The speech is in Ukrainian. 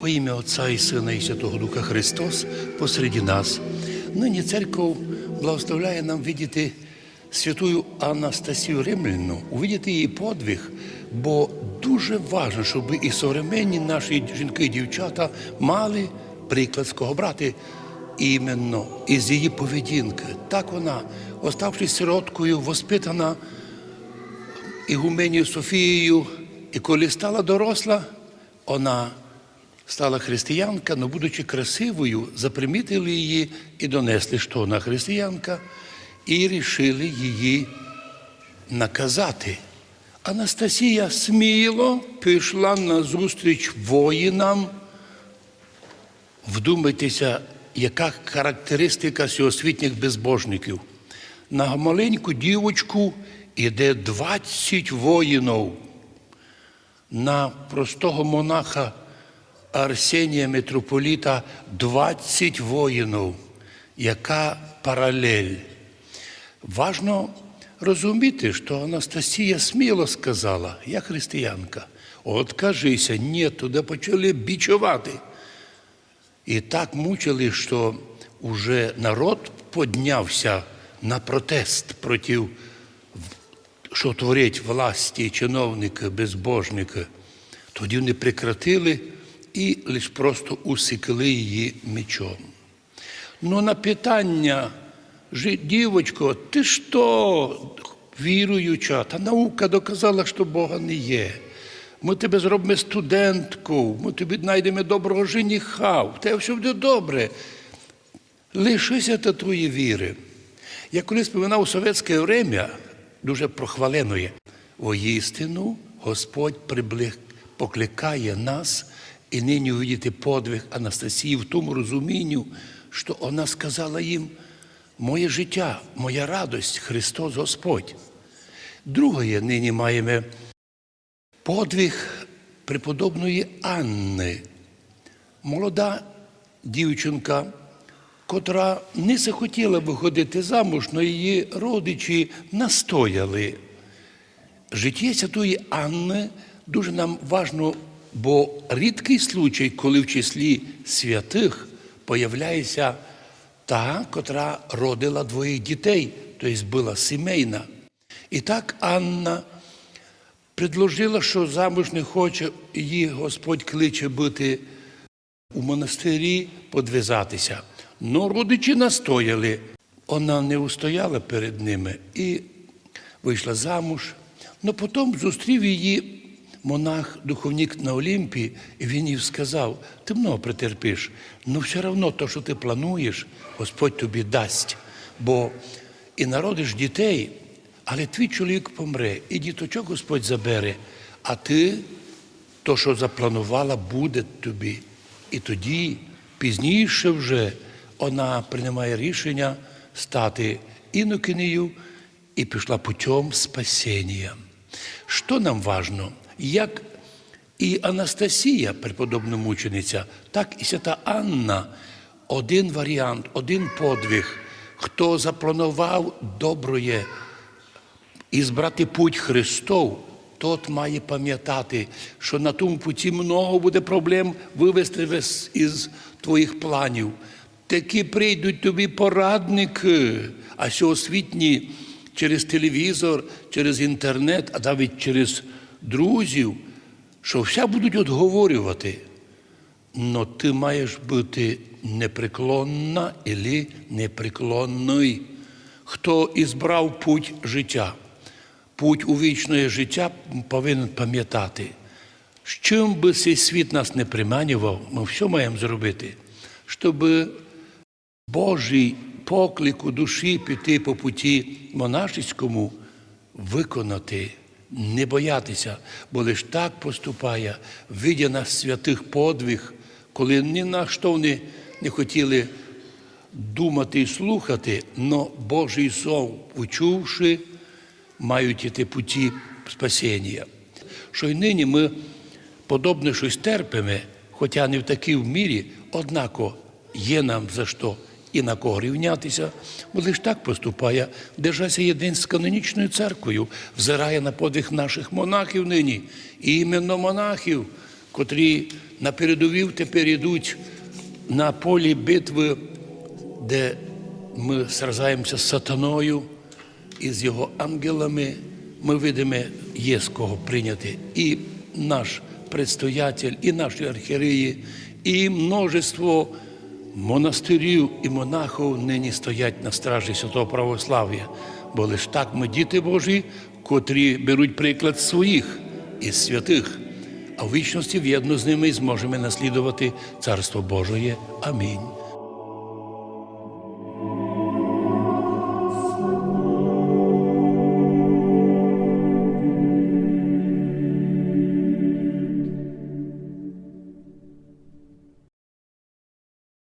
Во ім'я Отця і Сина і Святого Духа Христос посереді нас. Нині церков благословляє нам видіти святую Анастасію Римляну, увидіти її подвиг, бо дуже важливо, щоб і современні наші жінки і дівчата мали приклад з кого брати іменно із її поведінки. Так вона, оставшись сироткою, воспитана Ігуменію Софією, і коли стала доросла, вона стала християнка, але будучи красивою, запримітили її і донесли, що вона християнка, і рішили її наказати. Анастасія сміло пішла на зустріч воїнам. Вдумайтеся, яка характеристика всеосвітніх безбожників. На маленьку дівочку іде 20 воїнів. На простого монаха Арсенія митрополіта 20 воїнів. Яка паралель? Важно розуміти, що Анастасія сміло сказала, я християнка, от кажися, ні, туди почали бічувати. І так мучили, що вже народ піднявся на протест проти, що творять власті, чиновники, безбожники. Тоді вони прекратили і лише просто усікли її мечом. Ну, на питання, «Жи- дівочко, ти що, віруюча, та наука доказала, що Бога не є. Ми тебе зробимо студентку, ми тобі знайдемо доброго жениха, в тебе все буде добре. Лишися та твої віри. Я колись споминав совєтське время, дуже прохваленої, воістину Господь приблиг, покликає нас і нині увидіти подвиг Анастасії в тому розумінню, що вона сказала їм, моє життя, моя радость, Христос Господь. Друге, нині маємо подвиг преподобної Анни, молода дівчинка, котра не захотіла виходити замуж, але її родичі настояли. Життя святої Анни дуже нам важно, бо рідкий случай, коли в числі святих появляється та, котра родила двоїх дітей, тобто була сімейна. І так Анна предложила, що замуж не хоче, її Господь кличе бути у монастирі, подвизатися. Ну, родичі настояли. Вона не устояла перед ними і вийшла замуж. Ну потім зустрів її монах, духовник на Олімпі, він їй сказав: ти много претерпиш, ну все одно то, що ти плануєш, Господь тобі дасть. Бо і народиш дітей, але твій чоловік помре, і діточок Господь забере, а ти то, що запланувала, буде тобі. І тоді, пізніше вже, вона приймає рішення стати інокинею і пішла путем спасіння. Що нам важно? Як і Анастасія, преподобна мучениця, так і свята Анна один варіант, один подвиг. Хто запланував доброє і збрати путь Христов, тот має пам'ятати, що на тому путі много буде проблем вивести із твоїх планів. Такі прийдуть тобі порадники, а сьогосвітні через телевізор, через інтернет, а навіть через друзів, що вся будуть отговорювати. Но ти маєш бути непреклонна і непреклонний. Хто ізбрав путь життя, путь у вічне життя повинен пам'ятати, з чим би цей світ нас не приманював, ми все маємо зробити, щоб Божий поклик у душі піти по путі монашеському виконати, не боятися, бо лиш так поступає, видя на святих подвиг, коли ні на що вони не хотіли думати і слухати, но Божий сон, почувши, мають іти путі спасіння. Що й нині ми подобне щось терпимо, хоча не в такій мірі, однако є нам за що і на кого рівнятися, бо лише так поступає, держася єдин з канонічною церквою, взирає на подвиг наших монахів нині, і іменно монахів, котрі на передовів тепер йдуть на полі битви, де ми сражаємося з сатаною і з його ангелами. Ми видимо, є з кого прийняти. І наш предстоятель, і наші архієреї, і множество монастирів і монахів нині стоять на стражі святого православ'я. Бо лиш так ми діти Божі, котрі беруть приклад своїх із святих, а в вічності в'єдно з ними зможемо наслідувати Царство Божоє. Амінь.